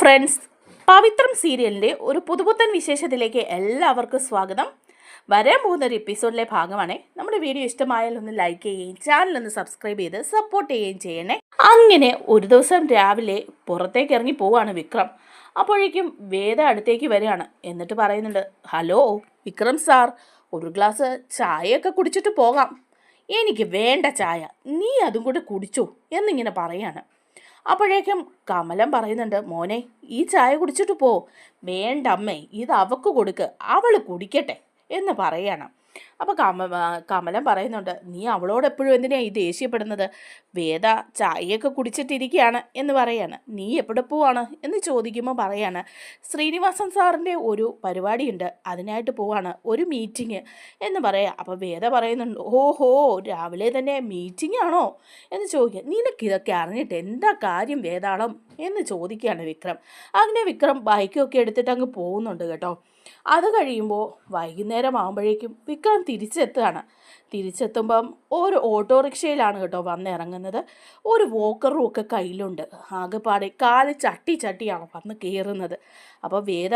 Friends പവിത്രം സീരിയലിന്റെ ഒരു പുതുപുത്തൻ വിശേഷത്തിലേക്ക് എല്ലാവർക്കും സ്വാഗതം. വരാൻ പോകുന്ന ഒരു എപ്പിസോഡിലെ ഭാഗമാണ്. നമ്മുടെ വീഡിയോ ഇഷ്ടമായാൽ ഒന്ന് ലൈക്ക് ചെയ്യുകയും ചാനൽ ഒന്ന് സബ്സ്ക്രൈബ് ചെയ്ത് സപ്പോർട്ട് ചെയ്യുകയും ചെയ്യണേ. അങ്ങനെ ഒരു ദിവസം രാവിലെ പുറത്തേക്ക് ഇറങ്ങി പോവാണ് വിക്രം. അപ്പോഴേക്കും വേദ അടുത്തേക്ക് വരികയാണ്. എന്നിട്ട് പറയുന്നുണ്ട് ഹലോ വിക്രം സാർ ഒരു ഗ്ലാസ് ചായയൊക്കെ കുടിച്ചിട്ട് പോകാം. എനിക്ക് വേണ്ട ചായ. നീ അതും കൂടെ കുടിച്ചോ എന്നിങ്ങനെ പറയാണ്. അപ്പോഴേക്കും കമലം പറയുന്നുണ്ട് മോനെ ഈ ചായ കുടിച്ചിട്ട് പോ. വേണ്ട അമ്മേ ഇത് അവക്ക് കൊടുക്ക്. അവൾ കുടിക്കട്ടെ എന്ന് പറയാണ്. അപ്പോൾ കമ കമലം പറയുന്നുണ്ട് നീ അവളോട് എപ്പോഴും എന്തിനാ ഈ ദേഷ്യപ്പെടുന്നത്? വേദ ചായയൊക്കെ കുടിച്ചിട്ടിരിക്കുകയാണ് എന്ന് പറയാണ്. നീ എവിടെ പോവാണ്? എന്ന് ചോദിക്കുമ്പോൾ പറയാണ് ശ്രീനിവാസൻ സാറിന്റെ ഒരു പരിപാടിയുണ്ട് അതിനായിട്ട് പോവാണ് ഒരു മീറ്റിംഗ്. എന്ന് പറയാം. അപ്പോൾ വേദ പറയുന്നുണ്ട് ഓഹോ രാവിലെ തന്നെ മീറ്റിംഗ് ആണോ? എന്ന് ചോദിക്കുക നിനക്കിതൊക്കെ അറിഞ്ഞിട്ട് എന്താ കാര്യം വേദാളം? എന്ന് ചോദിക്കുകയാണ് വിക്രം. അങ്ങനെ വിക്രം ബൈക്കൊക്കെ എടുത്തിട്ട് അങ്ങ് പോകുന്നുണ്ട് കേട്ടോ. അത് കഴിയുമ്പോൾ വൈകുന്നേരം ആകുമ്പോഴേക്കും വിക്രം തിരിച്ചെത്തുകയാണ്. തിരിച്ചെത്തുമ്പം ഒരു ഓട്ടോറിക്ഷയിലാണ് കേട്ടോ വന്നിറങ്ങുന്നത്. ഒരു വോക്കറും ഒക്കെ കയ്യിലുണ്ട്. ആകെപ്പാടെ കാൽ ചട്ടി ചട്ടിയാണ് വന്ന് കയറുന്നത്. അപ്പോൾ വേദ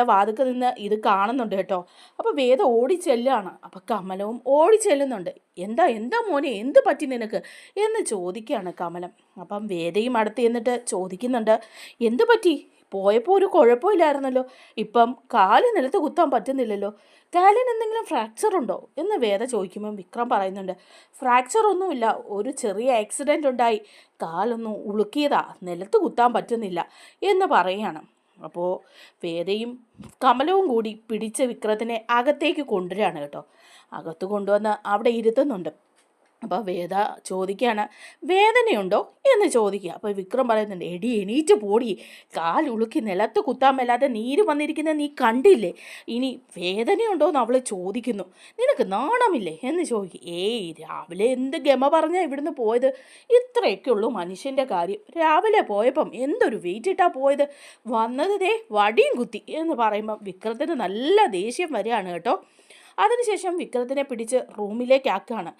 നിന്ന് ഇത് കാണുന്നുണ്ട് കേട്ടോ. അപ്പോൾ വേദ ഓടി ചെല്ലുകയാണ്. അപ്പോൾ കമലവും ഓടി ചെല്ലുന്നുണ്ട്. എന്താ എന്താ മോനെ? എന്ത് പറ്റി നിനക്ക്? എന്ന് ചോദിക്കുകയാണ് കമലം. അപ്പം വേദയും അടുത്ത് എന്നിട്ട് ചോദിക്കുന്നുണ്ട്. എന്ത് പറ്റി? പോയപ്പോൾ ഒരു കുഴപ്പമില്ലായിരുന്നല്ലോ. ഇപ്പം കാൽ നിലത്ത് കുത്താൻ പറ്റുന്നില്ലല്ലോ. കാലിന് എന്തെങ്കിലും ഫ്രാക്ചർ ഉണ്ടോ? എന്ന് വേദ ചോദിക്കുമ്പം വിക്രം പറയുന്നുണ്ട്. ഫ്രാക്ചർ ഒന്നുമില്ല. ഒരു ചെറിയ ആക്സിഡന്റ് ഉണ്ടായി. കാലൊന്നും ഉളുക്കിയതാ. നിലത്ത് കുത്താൻ പറ്റുന്നില്ല എന്ന് പറയുകയാണ് അപ്പോൾ വേദയും കമലവും കൂടി പിടിച്ച വിക്രത്തിനെ അകത്തേക്ക് കൊണ്ടുവരികയാണ് കേട്ടോ. അകത്ത് കൊണ്ടുവന്ന് അവിടെ ഇരുത്തുന്നുണ്ട്. അപ്പോൾ വേദ ചോദിക്കുകയാണ് വേദനയുണ്ടോ? എന്ന് ചോദിക്കുക. അപ്പോൾ വിക്രം പറയുന്നുണ്ട് എടി എണീറ്റ് പോടി. കാൽ ഉളുക്കി നിലത്ത് കുത്താൻ മേലാതെ നീര് വന്നിരിക്കുന്നത് നീ കണ്ടില്ലേ? ഇനി വേദനയുണ്ടോ എന്ന് അവൾ ചോദിക്കുന്നു. നിനക്ക് നാണമില്ലേ? എന്ന് ചോദിക്കും. ഏയ് രാവിലെ എന്ത് ഗമ പറഞ്ഞാൽ ഇവിടുന്ന് പോയത്? ഇത്രയൊക്കെ ഉള്ളൂ മനുഷ്യന്റെ കാര്യം. രാവിലെ പോയപ്പം എന്തൊരു വെയിറ്റ് ഇട്ടാ പോയത്? വന്നത് ദേ വടിയും കുത്തി. എന്ന് പറയുമ്പം വിക്രത്തിന് നല്ല ദേഷ്യം വരികയാണ് കേട്ടോ. അതിനുശേഷം വിക്രത്തിനെ പിടിച്ച് റൂമിലേക്ക് ആക്കുകയാണ്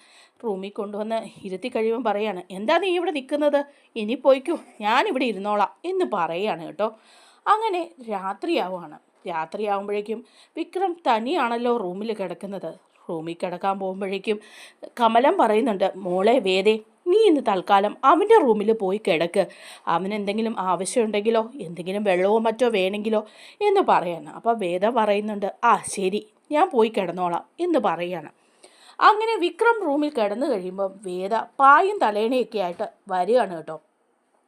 റൂമിൽ കൊണ്ടുവന്ന് ഇരുത്തി കഴിയുമ്പോൾ പറയാണ് എന്താ നീ ഇവിടെ നിൽക്കുന്നത്? ഇനി പോയിക്കോ ഞാനിവിടെ ഇരുന്നോളാം എന്ന് പറയുകയാണ് കേട്ടോ. അങ്ങനെ രാത്രിയാവുകയാണ് രാത്രിയാവുമ്പോഴേക്കും വിക്രം തനിയാണല്ലോ റൂമിൽ കിടക്കുന്നത്. റൂമിൽ കിടക്കാൻ പോകുമ്പോഴേക്കും കമലം പറയുന്നുണ്ട് മോളെ വേദേ നീ ഇന്ന് തൽക്കാലം അവന്റെ റൂമിൽ പോയി കിടക്ക്. അവന് എന്തെങ്കിലും ആവശ്യമുണ്ടെങ്കിലോ എന്തെങ്കിലും വെള്ളമോ മറ്റോ വേണമെങ്കിലോ എന്ന് പറയുന്നു അപ്പോൾ വേദ പറയുന്നുണ്ട് ആ ശരി ഞാൻ പോയി കിടന്നോളാം എന്ന് പറയാണ്. അങ്ങനെ വിക്രം റൂമിൽ കിടന്നു കഴിയുമ്പോൾ വേദ പായും തലേണയൊക്കെ ആയിട്ട് വരികയാണ് കേട്ടോ.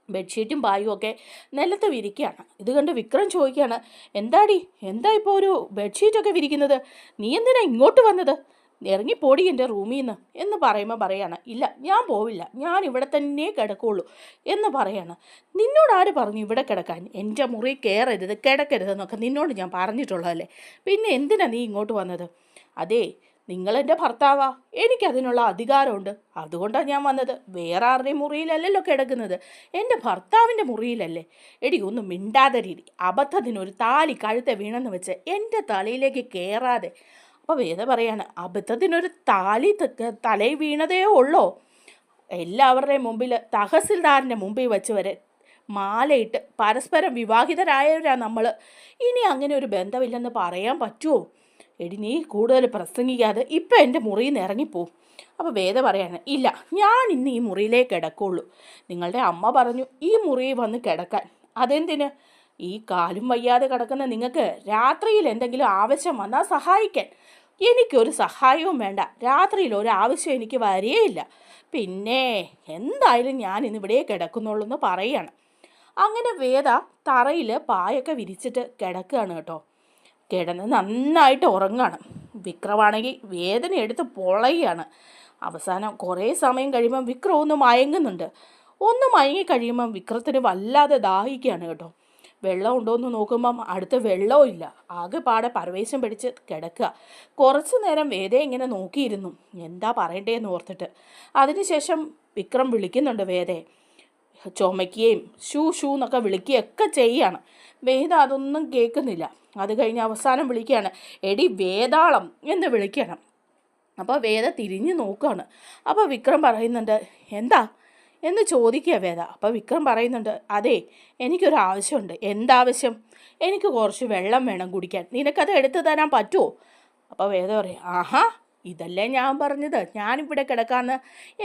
ബെഡ്ഷീറ്റും പായും ഒക്കെ നിലത്ത് വിരിക്കുകയാണ്. ഇത് കണ്ട് വിക്രം ചോദിക്കുകയാണ് എന്താടി? എന്താ ഇപ്പോൾ ഒരു ബെഡ്ഷീറ്റൊക്കെ വിരിക്കുന്നത്? നീ എന്തിനാ ഇങ്ങോട്ട് വന്നത്? ഇറങ്ങിപ്പോടി എന്റെ റൂമിൽ നിന്ന് എന്ന് പറയുമ്പോൾ പറയാണ് ഇല്ല ഞാൻ പോവില്ല ഞാൻ ഇവിടെ തന്നെ കിടക്കുള്ളൂ എന്ന് പറയാണ്. നിന്നോട് ആര് പറഞ്ഞു ഇവിടെ കിടക്കാൻ? എന്റെ മുറി കയറരുത് കിടക്കരുതെന്നൊക്കെ നിന്നോട് ഞാൻ പറഞ്ഞിട്ടുള്ളതല്ലേ? പിന്നെ എന്തിനാ നീ ഇങ്ങോട്ട് വന്നത്? അതേ നിങ്ങളെന്റെ ഭർത്താവാ എനിക്കതിനുള്ള അധികാരമുണ്ട്. അതുകൊണ്ടാണ് ഞാൻ വന്നത്. വേറെ ആരുടെയും മുറിയിലല്ലല്ലോ കിടക്കുന്നത്. എന്റെ ഭർത്താവിന്റെ മുറിയിലല്ലേ? എടി ഒന്ന് മിണ്ടാതെ രീതി അബദ്ധത്തിനൊരു താലി കഴുത്തെ വീണെന്ന് വെച്ച് എന്റെ തലയിലേക്ക് കയറാതെ അപ്പോൾ വേദ പറയാണ് അബദ്ധത്തിനൊരു താലി തലയിൽ വീണതേ ഉള്ളോ? എല്ലാവരുടെയും മുമ്പിൽ തഹസിൽദാറിന്റെ മുമ്പിൽ വെച്ച് വരെ മാലയിട്ട് പരസ്പരം വിവാഹിതരായവരാ നമ്മൾ ഇനി അങ്ങനെ ഒരു ബന്ധമില്ലെന്ന് പറയാൻ പറ്റുമോ എടി നീ കൂടുതൽ പ്രസംഗിക്കാതെ ഇപ്പം എന്റെ മുറിയിൽ നിന്ന് ഇറങ്ങിപ്പോവും അപ്പോൾ വേദ പറയാണ് ഇല്ല ഞാൻ ഇന്ന് ഈ മുറിയിലേക്ക് കിടക്കുള്ളൂ. നിങ്ങളുടെ അമ്മ പറഞ്ഞു ഈ മുറിയിൽ വന്ന് കിടക്കാൻ. അതെന്തിന്? ഈ കാലും വയ്യാതെ കിടക്കുന്ന നിങ്ങൾക്ക് രാത്രിയിൽ എന്തെങ്കിലും ആവശ്യം വന്നാൽ സഹായിക്കാൻ. എനിക്കൊരു സഹായവും വേണ്ട. രാത്രിയിൽ ഒരു ആവശ്യം എനിക്ക് വരികയില്ല പിന്നെ എന്തായാലും ഞാൻ ഇന്നിവിടെ കിടക്കുന്നുള്ളൂ എന്ന് പറയാണ്. അങ്ങനെ വേദ തറയിൽ പായൊക്കെ വിരിച്ചിട്ട് കിടക്കുകയാണ് കേട്ടോ. കിടന്ന് നന്നായിട്ട് ഉറങ്ങാണ്. വിക്രമാണെങ്കിൽ വേദന എടുത്ത് പൊളയുകയാണ്. അവസാനം കുറേ സമയം കഴിയുമ്പം വിക്രം ഒന്ന് മയങ്ങുന്നുണ്ട്. ഒന്ന് മയങ്ങി കഴിയുമ്പം വിക്രത്തിന് വല്ലാതെ ദാഹിക്കുകയാണ് കേട്ടോ. വെള്ളം ഉണ്ടോ എന്ന് നോക്കുമ്പം അടുത്ത് വെള്ളവും ഇല്ല. ആകെ പാടെ പരവേശം പിടിച്ച് കിടക്കുക. കുറച്ചു നേരം വേദയെ ഇങ്ങനെ നോക്കിയിരുന്നു. എന്താ പറയണ്ടേന്ന് ഓർത്തിട്ട്. അതിനുശേഷം വിക്രം വിളിക്കുന്നുണ്ട് വേദയെ. ചുമയ്ക്കുകയും ഷൂ ഷൂ എന്നൊക്കെ വിളിക്കുകയൊക്കെ ചെയ്യാണ്. വേദ അതൊന്നും കേൾക്കുന്നില്ല. അത് കഴിഞ്ഞ് അവസാനം വിളിക്കുകയാണ് എടി വേതാളം എന്ന് വിളിക്കണം അപ്പോൾ വേദ തിരിഞ്ഞ് നോക്കുകയാണ് അപ്പോൾ വിക്രം പറയുന്നുണ്ട് എന്താ? എന്ന് ചോദിക്കുക വേദ. അപ്പോൾ വിക്രം പറയുന്നുണ്ട് അതെ എനിക്കൊരു ആവശ്യമുണ്ട്. എന്താവശ്യം? എനിക്ക് കുറച്ച് വെള്ളം വേണം കുടിക്കാൻ. നിനക്കത് എടുത്തു തരാൻ പറ്റുമോ അപ്പോൾ വേദ പറയും ആഹാ ഇതല്ലേ ഞാൻ പറഞ്ഞത്. ഞാനിവിടെ കിടക്കാമെന്ന്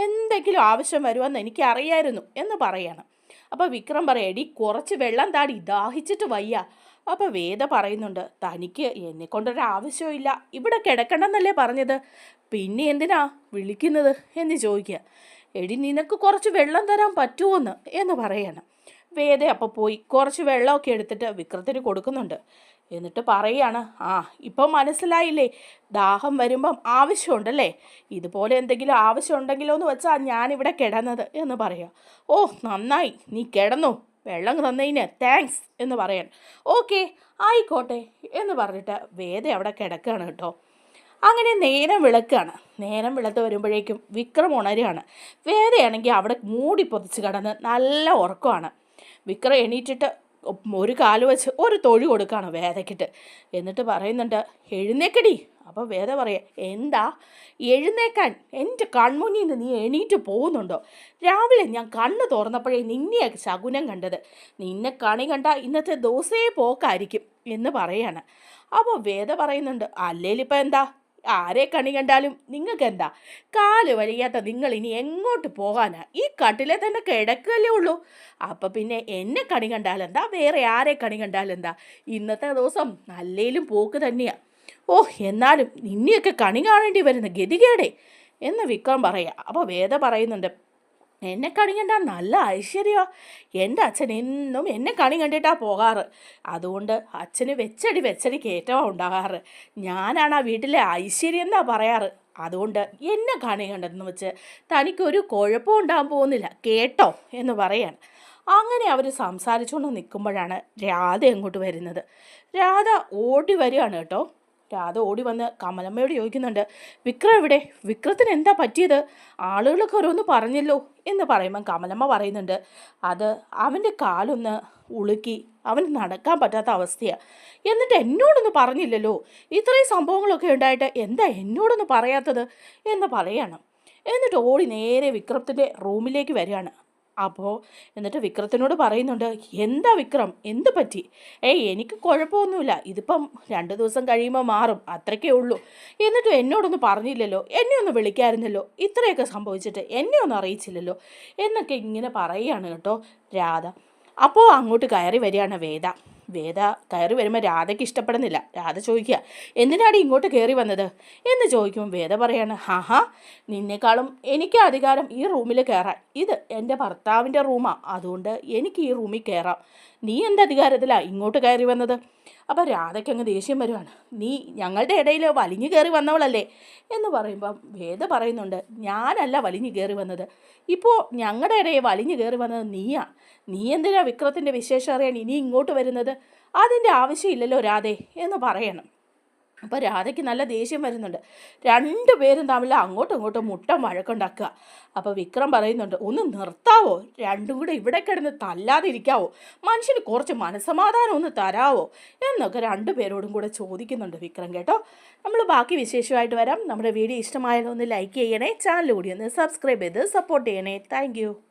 എന്തെങ്കിലും ആവശ്യം വരുമെന്ന് എനിക്കറിയായിരുന്നു എന്ന് പറയണം. അപ്പോൾ വിക്രം പറയാം എടി കുറച്ച് വെള്ളം താടി ദാഹിച്ചിട്ട് വയ്യ. അപ്പോൾ വേദ പറയുന്നുണ്ട് തനിക്ക് എന്നെ കൊണ്ടൊരു ആവശ്യമില്ല ഇവിടെ കിടക്കണമെന്നല്ലേ പറഞ്ഞത്? പിന്നെ എന്തിനാ വിളിക്കുന്നത്? എന്ന് ചോദിക്കുക. എടി നിനക്ക് കുറച്ച് വെള്ളം തരാൻ പറ്റുമോന്ന് എന്ന് പറയണം. വേദ അപ്പോൾ പോയി. കുറച്ച് വെള്ളമൊക്കെ എടുത്തിട്ട് വിക്രത്തിന് കൊടുക്കുന്നുണ്ട്. എന്നിട്ട് പറയാണ് ആ ഇപ്പം മനസ്സിലായില്ലേ? ദാഹം വരുമ്പം ആവശ്യമുണ്ടല്ലേ? ഇതുപോലെ എന്തെങ്കിലും ആവശ്യമുണ്ടെങ്കിലോ എന്ന് വെച്ചാൽ ഞാനിവിടെ കിടന്നത് എന്ന് പറയാം. ഓ നന്നായി. നീ കിടന്നു? വെള്ളം തന്നതിന് താങ്ക്സ് എന്ന് പറയാൻ ഓക്കെ ആയിക്കോട്ടെ എന്ന് പറഞ്ഞിട്ട് വേദ അവിടെ കിടക്കുകയാണ് കേട്ടോ. അങ്ങനെ നേരം വിളക്കാണ്. നേരം വിളത്ത് വരുമ്പോഴേക്കും വിക്രം ഉണരുകയാണ്. വേദയാണെങ്കിൽ അവിടെ മൂടി പൊതിച്ച് കിടന്ന് നല്ല ഉറക്കമാണ്. വിക്രം എണീറ്റിട്ട് ഒരു കാൽ വെച്ച് ഒരു തൊഴി കൊടുക്കുകയാണ് വേദയ്ക്കിട്ട്. എന്നിട്ട് പറയുന്നുണ്ട് എഴുന്നേക്കടി. അപ്പോൾ വേദ പറയാം എന്താ? എഴുന്നേക്കാൻ എന്റെ കൺമുന്നിൽ നിന്ന് നീ എണീറ്റ് പോകുന്നുണ്ടോ? രാവിലെ ഞാൻ കണ്ണ് തുറന്നപ്പോഴേ നിന്നെയൊക്കെ ശകുനം കണ്ടത്. നിന്നെ കണി കണ്ട ഇന്നത്തെ ദിവസേ പോക്കായിരിക്കും എന്ന് പറയാണ്. അപ്പോൾ വേദ പറയുന്നുണ്ട് അല്ലേലിപ്പോൾ എന്താ? ആരെ കണി കണ്ടാലും നിങ്ങൾക്ക് എന്താ കാൽ വലിയാത്ത നിങ്ങൾ ഇനി എങ്ങോട്ട് പോകാനാ? ഈ കട്ടിലെ തന്നെ കിടക്കല്ലേ ഉള്ളൂ. അപ്പം പിന്നെ എന്നെ കണി കണ്ടാലെന്താ? വേറെ ആരെ കണി കണ്ടാലെന്താ? ഇന്നത്തെ ദിവസം നല്ലേലും പോക്ക് തന്നെയാ. ഓ എന്നാലും നിന്നെയൊക്കെ കണി കാണേണ്ടി വരുന്ന ഗതികേടെ. എന്ന് വിക്രം പറയാം. അപ്പോൾ വേദ പറയുന്നുണ്ട് എന്നെ കണി കണ്ടാൽ നല്ല ഐശ്വര്യമാ എന്റെ അച്ഛൻ എന്നും എന്നെ കണി കണ്ടിട്ടാണ് പോകാറ്. അതുകൊണ്ട് അച്ഛന് വെച്ചടി വെച്ചടി കയറ്റമാണ് ഉണ്ടാകാറ്. ഞാനാണ് ആ വീട്ടിലെ ഐശ്വര്യം എന്നാ പറയാറ്. അതുകൊണ്ട് എന്നെ കണി കണ്ടെന്ന് വെച്ച് തനിക്കൊരു കുഴപ്പവും ഉണ്ടാകാൻ പോകുന്നില്ല. കേട്ടോ എന്ന് പറയാണ്. അങ്ങനെ അവർ സംസാരിച്ചുകൊണ്ട് നിൽക്കുമ്പോഴാണ് രാധ അങ്ങോട്ട് വരുന്നത്. രാധ ഓടി വരികയാണ് കേട്ടോ. രാധ ഓടി വന്ന് കമലമ്മയോട് ചോദിക്കുന്നുണ്ട് വിക്രം എവിടെ? വിക്രത്തിന് എന്താ പറ്റിയത്? ആളുകളൊക്കെ ഓരോന്ന് പറഞ്ഞല്ലോ എന്ന് പറയുമ്പം കമലമ്മ പറയുന്നുണ്ട് അത് അവന്റെ കാലൊന്ന് ഉളുക്കി അവന് നടക്കാൻ പറ്റാത്ത അവസ്ഥയാണ് എന്നിട്ട് എന്നോടൊന്ന് പറഞ്ഞില്ലല്ലോ. ഇത്രയും സംഭവങ്ങളൊക്കെ ഉണ്ടായിട്ട് എന്താ എന്നോടൊന്ന് പറയാത്തത്? എന്ന് പറയണം. എന്നിട്ട് ഓടി നേരെ വിക്രത്തിന്റെ റൂമിലേക്ക് വരികയാണ്. അപ്പോൾ എന്നിട്ട് വിക്രത്തിനോട് പറയുന്നുണ്ട് എന്താ വിക്രം? എന്ത് പറ്റി? ഏയ് എനിക്ക് കുഴപ്പമൊന്നുമില്ല. ഇതിപ്പം രണ്ട് ദിവസം കഴിയുമ്പോൾ മാറും. അത്രയ്ക്കേ ഉള്ളൂ. എന്നിട്ടും എന്നോടൊന്ന് പറഞ്ഞില്ലല്ലോ. എന്നെ ഒന്ന് വിളിക്കായിരുന്നല്ലോ. ഇത്രയൊക്കെ സംഭവിച്ചിട്ട് എന്നെ ഒന്നും അറിയിച്ചില്ലല്ലോ. എന്നൊക്കെ ഇങ്ങനെ പറയുകയാണ് കേട്ടോ രാധ. അപ്പോൾ അങ്ങോട്ട് കയറി വരികയാണ് വേദ. വേദ കയറി വരുമ്പോൾ രാധയ്ക്ക് ഇഷ്ടപ്പെടുന്നില്ല. രാധ ചോദിക്കുക എന്തിനാണ് ഇങ്ങോട്ട് കയറി വന്നത്? എന്ന് ചോദിക്കുമ്പോൾ വേദ പറയാണ് ഹാ നിന്നേക്കാളും എനിക്ക് അധികാരം ഈ റൂമിൽ കയറാൻ. ഇത് എന്റെ ഭർത്താവിന്റെ റൂമാണ് അതുകൊണ്ട് എനിക്ക് ഈ റൂമിൽ കയറാം. നീ എന്ത് അധികാരത്തിലാണ് ഇങ്ങോട്ട് കയറി വന്നത്. അപ്പോൾ രാധയ്ക്ക് അങ്ങ് ദേഷ്യം വരുവാണ്. നീ ഞങ്ങളുടെ ഇടയിൽ വലിഞ്ഞു കയറി വന്നവളല്ലേ എന്ന് പറയുമ്പം വേദ പറയുന്നുണ്ട് ഞാനല്ല വലിഞ്ഞു കയറി വന്നത്. ഇപ്പോൾ ഞങ്ങളുടെ ഇടയിൽ വലിഞ്ഞു കയറി വന്നത് നീയാ. നീ എന്തിനാ വിക്രത്തിന്റെ വിശേഷം അറിയാൻ ഇനി ഇങ്ങോട്ട് വരുന്നത്? അതിന്റെ ആവശ്യമില്ലല്ലോ രാധേ എന്ന് പറയണം. അപ്പോൾ രാധയ്ക്ക് നല്ല ദേഷ്യം വരുന്നുണ്ട്. രണ്ട് പേരും തമ്മിൽ അങ്ങോട്ടും ഇങ്ങോട്ടും മുട്ട വഴക്കുണ്ടാക്കുക. അപ്പോൾ വിക്രം പറയുന്നുണ്ട് ഒന്ന് നിർത്താവോ? രണ്ടും കൂടെ ഇവിടെ കിടന്ന് തല്ലാതിരിക്കാവോ? മനുഷ്യന് കുറച്ച് മനസ്സമാധാനം ഒന്ന് തരാവോ? എന്നൊക്കെ രണ്ടു പേരോടും കൂടെ ചോദിക്കുന്നുണ്ട് വിക്രം കേട്ടോ. നമ്മൾ ബാക്കി വിശേഷമായിട്ട് വരാം. നമ്മുടെ വീഡിയോ ഇഷ്ടമായാലും ഒന്ന് ലൈക്ക് ചെയ്യണേ ചാനൽ കൂടി ഒന്ന് സബ്സ്ക്രൈബ് ചെയ്ത് സപ്പോർട്ട് ചെയ്യണേ. താങ്ക്